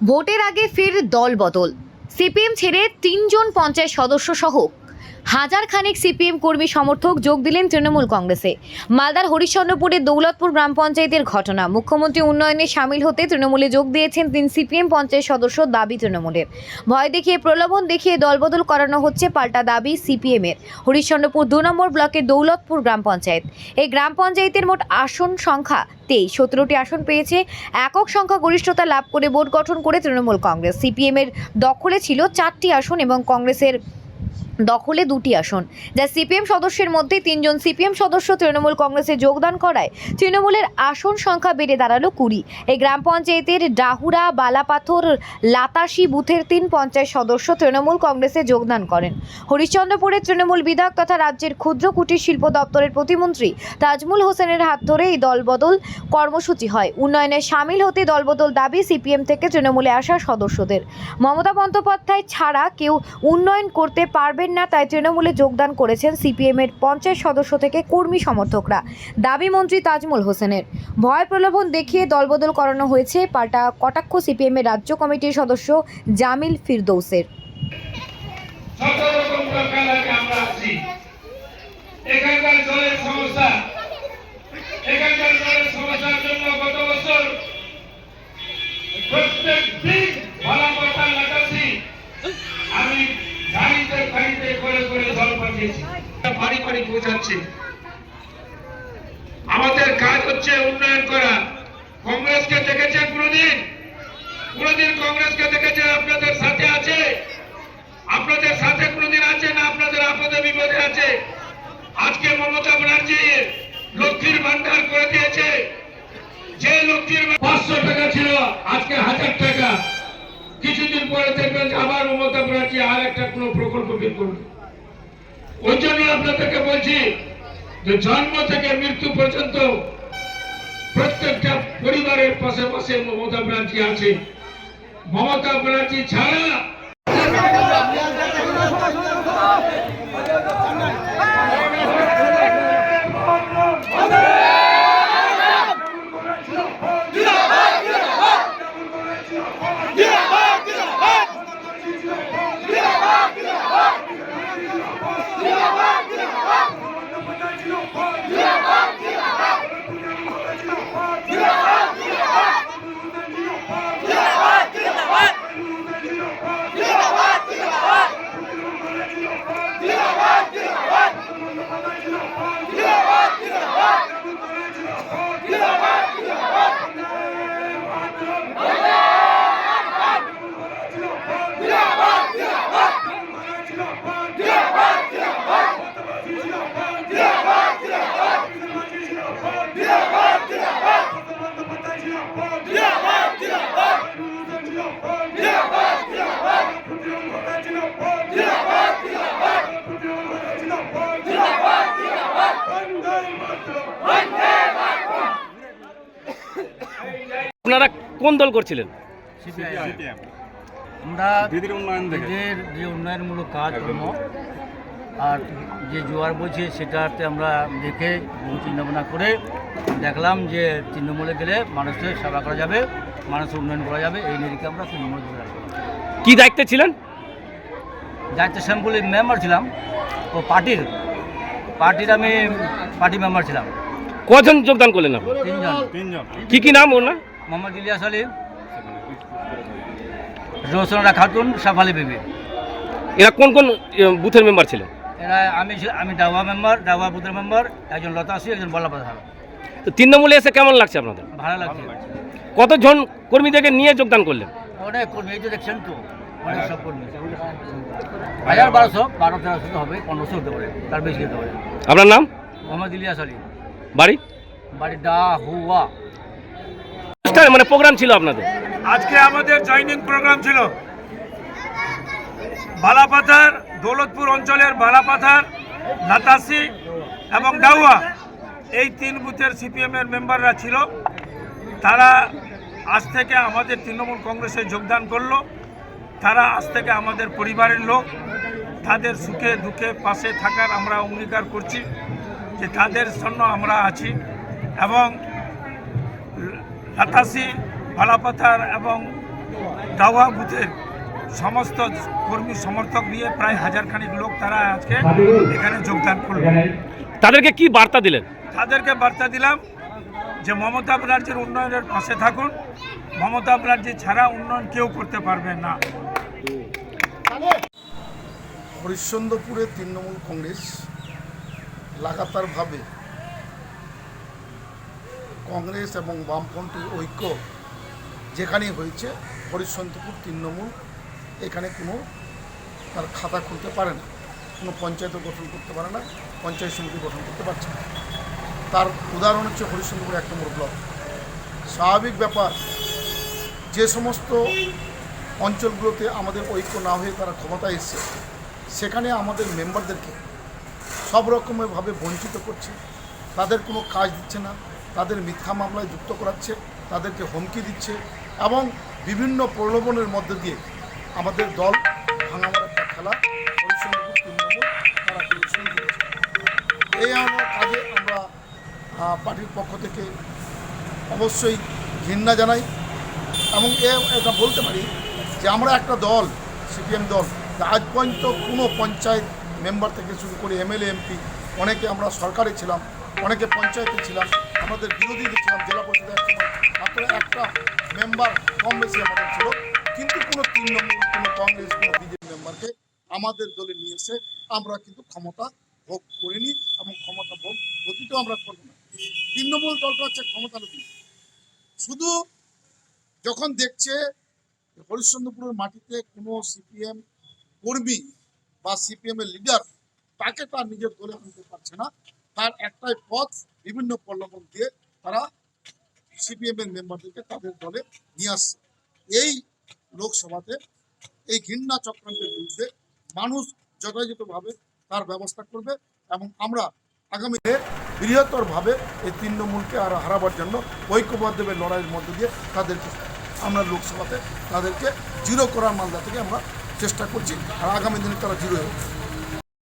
ভোটের আগে ফের দল বদল সিপিএম ছেড়ে তিনজন পঞ্চায়েত সদস্য সহ হাজার খানেক সিপিএম কর্মী সমর্থক যোগ দিলেন তৃণমূল কংগ্রেসে। মালদার হরিশ্চন্দ্রপুরের দৌলতপুর গ্রাম পঞ্চায়েতের ঘটনা। মুখ্যমন্ত্রী উন্নয়নে সামিল হতে তৃণমূলে যোগ দিয়েছেন তিন সিপিএম পঞ্চায়েত সদস্য দাবি তৃণমূলের। ভয় দেখিয়ে প্রলোভন দেখিয়ে দলবদল করানো হচ্ছে পাল্টা দাবি সিপিএমের। হরিশ্চন্দ্রপুর দু নম্বর ব্লকের দৌলতপুর গ্রাম পঞ্চায়েত। এই গ্রাম পঞ্চায়েতের মোট আসন সংখ্যা তেইশ। সতেরোটি আসন পেয়েছে। একক সংখ্যা গরিষ্ঠতা লাভ করে বোর্ড গঠন করে তৃণমূল কংগ্রেস। সিপিএমের দখলে ছিল চারটি আসন এবং কংগ্রেসের দখলে দুটি আসন। যা সিপিএম সদস্যের মধ্যে তিনজন সিপিএম সদস্য তৃণমূল কংগ্রেসে যোগদান করায় তৃণমূলের আসন সংখ্যা বেড়ে দাঁড়াল কুড়ি। এই গ্রাম পঞ্চায়েতের ডাহুরা, বালাপাথর, লাতাশি বুথের তিন পঞ্চায়েত সদস্য তৃণমূল কংগ্রেসে যোগদান করেন। হরিশ্চন্দ্রপুরের তৃণমূল বিধায়ক তথা রাজ্যের ক্ষুদ্র কুটির শিল্প দপ্তরের প্রতিমন্ত্রী তাজমুল হোসেনের হাত ধরে এই দলবদল কর্মসূচি হয়। উন্নয়নে সামিল হতে দলবদল দাবি সিপিএম থেকে তৃণমূলে আসা সদস্যদের। মমতা বন্দ্যোপাধ্যায় ছাড়া কেউ উন্নয়ন করতে পারবেন না, তাই তৃণমূলে যোগদান করেছেন সিপিএমের পঞ্চায়েত সদস্য থেকে কর্মী সমর্থকরা। দাবি মন্ত্রী তাজমুল হোসেনের। ভয় প্রলোভন দেখিয়ে দলবদল করানো হয়েছে পাল্টা কটাক্ষ সিপিএমের রাজ্য কমিটির সদস্য জামিল ফিরদৌসের। যত বাড়ি পৌঁছাচ্ছি। আমাদের কাজ হচ্ছে উন্নয়ন করা। কংগ্রেসকে দেখেছে কোনদিন কোনদিন কংগ্রেসকে দেখেছে আপনাদের সাথে আছে? আপনাদের সাথে কোনদিন আছে না আপনাদের আপদে বিপদে আছে? আজকে মমতা ব্যানার্জি লক্ষ্মীর ভান্ডার করে দিয়েছে। যে লক্ষ্মীর পাঁচশো টাকা ছিল, আজকে হাজার টাকা। কিছুদিন পরে দেখবেন যে আবার মমতা ব্যানার্জি আর একটা কোনো প্রকল্প বের করবে। ওই জন্য আপনাদেরকে বলছি যে জন্ম থেকে মৃত্যু পর্যন্ত প্রত্যেকটা পরিবারের পাশে পাশে মমতা ব্যানার্জি আছে। মমতা ব্যানার্জি ছাড়া আপনারা কোন দল করছিলেন? আমরা দিদির উন্নয়ন যে উন্নয়নমূলক কাজকর্ম আর যে জোয়ার বইছে সেটাতে আমরা দেখে চিন্তা ভাবনা করে দেখলাম যে তৃণমূলে গেলে মানুষের সেবা করা যাবে মানুষের উন্নয়ন করা যাবে এই নিরিখে আমরা তৃণমূল করলাম কি দায়িত্বে ছিলেন? দায়িত্ব শ্যামপুলের মেম্বার ছিলাম ও পার্টির পার্টির আমি পার্টি মেম্বার ছিলাম। কজন যোগদান করলেন আপনি? তিনজন। তিনজন। কী কী নাম ওর না মোহাম্মদ ইলিয়াস আলী রোশনরা খাতুন সাফালি বিবি। এরা কোন কোন বুথের মেম্বার ছিলেন? এরা আমি আমি ডাওয়া মেম্বার ডাওয়া বুথের মেম্বার একজন লতাশি একজন বল্লাপাত তো তৃণমূলে এসে কেমন লাগছে আপনাদের? ভালো লাগছে। কতজন কর্মীদেরকে নিয়ে যোগদান করলেন? অনেক কর্মী এই যে দেখছেন তো অনেক সব কর্মী। হাজার বারোশো বারো তেরোশো তো হবে পনেরোশো হতে পারে তার বেশি হতে পারে। আপনার নাম? মোহাম্মদ ইলিয়াস আলী। বাড়ি? বাড়ি ডা হুয়া অনুষ্ঠানে মানে প্রোগ্রাম ছিল আপনাদের? আজকে আমাদের জয়নিং প্রোগ্রাম ছিল। বালাপাথার দৌলতপুর অঞ্চলের বালাপাথার লাতাসি এবং ডাউয়া, এই তিন বুথের সিপিএমের মেম্বাররা ছিল। তারা আজ থেকে আমাদের তৃণমূল কংগ্রেসে যোগদান করল। তারা আজ থেকে আমাদের পরিবারের লোক। তাদের সুখে দুঃখে পাশে থাকার আমরা অঙ্গীকার করছি যে তাদের জন্য আমরা আছি এবং লাতাসি ভালাপাথার এবং দাওয়া বুথের সমস্ত কর্মী সমর্থক নিয়ে প্রায় হাজার খানিক লোক তারা আজকে এখানে যোগদান করল। তাদেরকে কি বার্তা দিলেন? তাদেরকে বার্তা দিলাম যে মমতা ব্যানার্জির উন্নয়নের পাশে থাকুন। মমতা ব্যানার্জি ছাড়া উন্নয়ন কেউ করতে পারবে না। হরিশ্চন্দ্রপুরে তৃণমূল কংগ্রেস লাগাতারভাবে কংগ্রেস এবং বামপন্থী ঐক্য যেখানেই হয়েছে হরিশ্চন্দ্রপুর তৃণমূল এখানে কোনো তার খাতা খুলতে পারে না, কোনো পঞ্চায়েতও গঠন করতে পারে না, পঞ্চায়েত সমিতি গঠন করতে পারছে না। তার উদাহরণ হচ্ছে হরিশ্চন্দ্রপুর এক নম্বর ব্লক। স্বাভাবিক ব্যাপার, যে সমস্ত অঞ্চলগুলোতে আমাদের ঐক্য না হয়ে তারা ক্ষমতায় এসছে, সেখানে আমাদের মেম্বারদেরকে সব রকমভাবে বঞ্চিত করছে, তাদের কোনো কাজ দিচ্ছে না, তাদের মিথ্যা মামলায় যুক্ত করাচ্ছে, তাদেরকে হুমকি দিচ্ছে এবং বিভিন্ন প্রলোভনের মধ্যে দিয়ে আমাদের দল ভাঙামার একটা খেলা এই আমার কাজে আমরা পার্টির পক্ষ থেকে অবশ্যই ঘৃণা জানাই এবং এ, এটা বলতে পারি যে আমরা একটা দল, সিপিএম দল আজ পর্যন্ত কোনো পঞ্চায়েত মেম্বার থেকে শুরু করে এমএলএ, এমপি, অনেকে আমরা সরকারে ছিলাম, অনেকে পঞ্চায়েতে ছিলাম, আমাদের বিরোধীতে ছিলাম, জেলা পরিষদের এক মাত্র একটা মেম্বার কম বেশি আমাদের ছিল। কিন্তু কোনো তৃণমূল, কোনো কংগ্রেস, কোনো বিজেপি মেম্বারকে আমাদের দলে নিয়ে এসে আমরা কিন্তু ক্ষমতা ভোগ করিনি এবং ক্ষমতা ভোগ অতীতেও আমরা করব না। তৃণমূল দলটা হচ্ছে ক্ষমতালোভী শুধু যখন দেখছে হরিশ্চন্দ্রপুরের মাটিতে কোনো সিপিএম কর্মী বা সিপিএম এর লিডার তাকে তার নিজের দলে আনতে পারছে না, তার একটাই পথ বিভিন্ন প্রলোভন দিয়ে তারা সিপিএম এর মেম্বারদেরকে তাদের দলে নিয়ে আসছে। এই লোকসভাতে এই ঘৃণা চক্রান্তের বিরুদ্ধে মানুষ যথাযথভাবে তার ব্যবস্থা করবে এবং আমরা আগামী বৃহত্তরভাবে এই তৃণমূলকে আর হারাবার জন্য ঐক্যবদ্ধের লড়াইয়ের মধ্যে দিয়ে তাদেরকে আমরা লোকসভাতে তাদেরকে জিরো করার মালদা থেকে আমরা চেষ্টা করছি। আর আগামী দিনে তারা জিরো হবে